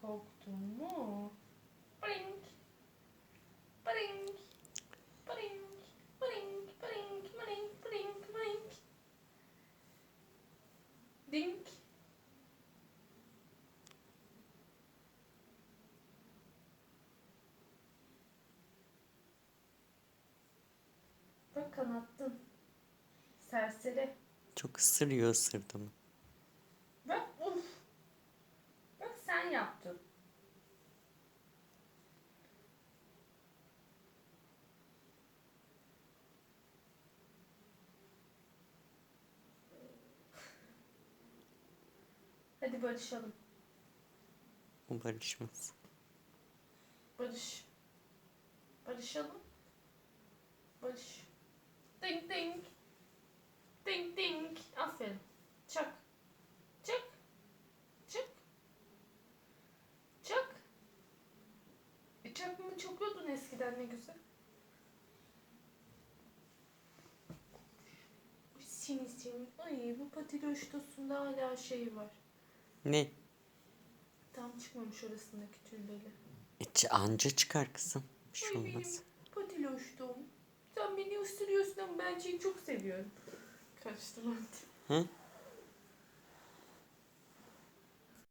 Korktun mu? Brink. Brink. Brink. Brink. Brink. Brink. Brink. Brink. Dink. Bak kanattın. Serseri. Çok ısırıyor ısırdı mı? yaptım. Hadi barışalım. Barışmaz. Barış. Barışalım. Çakmamı çakıyordun eskiden ne güzel. Seni. Ay bu patiloştosunda hala şey var. Ne? Tam çıkmamış orasındaki tülleri. İç anca çıkar kızım. Bir şey Ay olmaz. benim patiloştum. Sen beni ısırıyorsun ama ben seni çok seviyorum. Karıştırma. Hı?